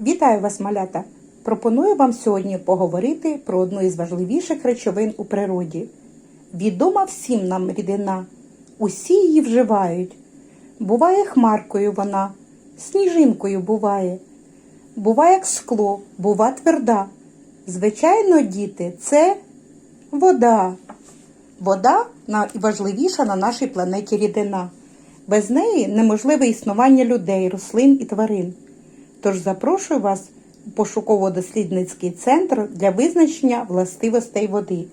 Вітаю вас, малята! Пропоную вам сьогодні поговорити про одну із важливіших речовин у природі. Відома всім нам рідина, усі її вживають. Буває хмаркою вона, сніжинкою буває. Буває як скло, бува тверда. Звичайно, діти, це вода. Вода найважливіша на нашій планеті рідина. Без неї неможливе існування людей, рослин і тварин. Тож запрошую вас у пошуково-дослідницький центр для визначення властивостей води.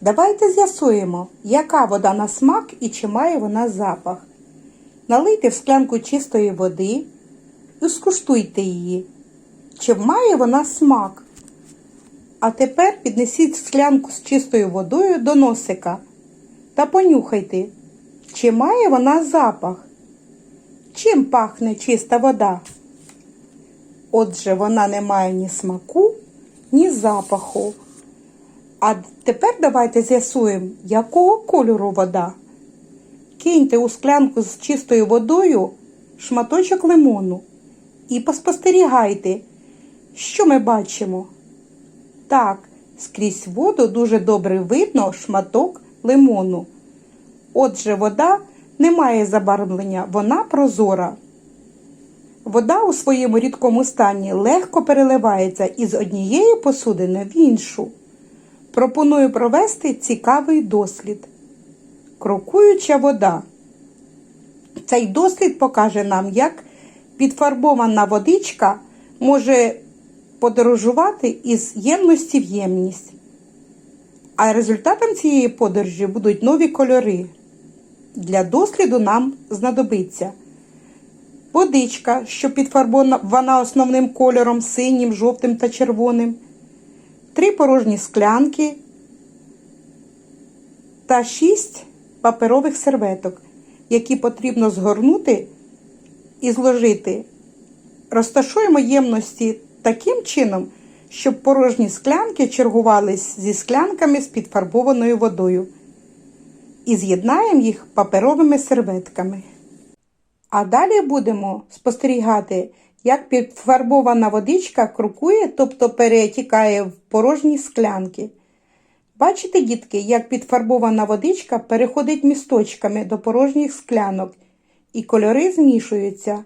Давайте з'ясуємо, яка вода на смак і чи має вона запах. Налийте в склянку чистої води і скуштуйте її. Чи має вона смак? А тепер піднесіть склянку з чистою водою до носика та понюхайте, чи має вона запах. Чим пахне чиста вода? Отже, вона не має ні смаку, ні запаху. А тепер давайте з'ясуємо, якого кольору вода. Киньте у склянку з чистою водою шматочок лимону і поспостерігайте, що ми бачимо. Так, скрізь воду дуже добре видно шматок лимону. Отже, вода не має забарвлення, вона прозора. Вода у своєму рідкому стані легко переливається із однієї посудини в іншу. Пропоную провести цікавий дослід. Крокуюча вода. Цей дослід покаже нам, як підфарбована водичка може подорожувати із ємності в ємність. А результатом цієї подорожі будуть нові кольори. Для досліду нам знадобиться водичка, що підфарбована основним кольором синім, жовтим та червоним, три порожні склянки та шість паперових серветок, які потрібно згорнути і зложити. Розташуємо ємності таким чином, щоб порожні склянки чергувались зі склянками з підфарбованою водою. І з'єднаємо їх паперовими серветками. А далі будемо спостерігати, як підфарбована водичка крокує, тобто перетікає в порожні склянки. Бачите, дітки, як підфарбована водичка переходить місточками до порожніх склянок, і кольори змішуються.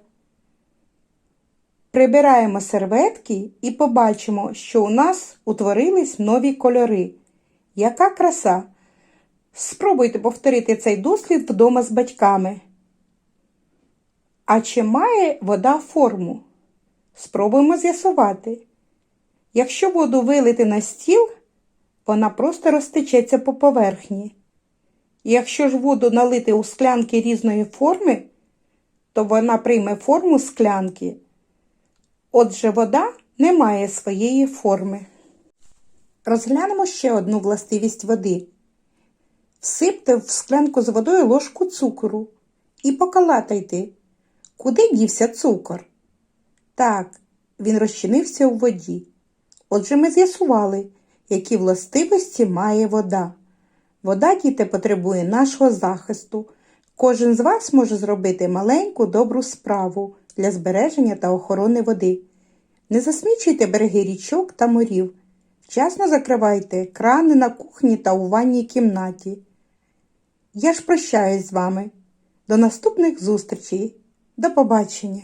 Прибираємо серветки і побачимо, що у нас утворились нові кольори. Яка краса! Спробуйте повторити цей дослід вдома з батьками. А чи має вода форму? Спробуємо з'ясувати. Якщо воду вилити на стіл, вона просто розтечеться по поверхні. Якщо ж воду налити у склянки різної форми, то вона прийме форму склянки. Отже, вода не має своєї форми. Розглянемо ще одну властивість води. Всипте в склянку з водою ложку цукру і покалатайте. Куди дівся цукор? Так, він розчинився у воді. Отже, ми з'ясували, які властивості має вода. Вода, діти, потребує нашого захисту. Кожен з вас може зробити маленьку добру справу для збереження та охорони води. Не засмічуйте береги річок та морів. Вчасно закривайте крани на кухні та у ванній кімнаті. Я ж прощаюсь з вами. До наступних зустрічей. До побачення!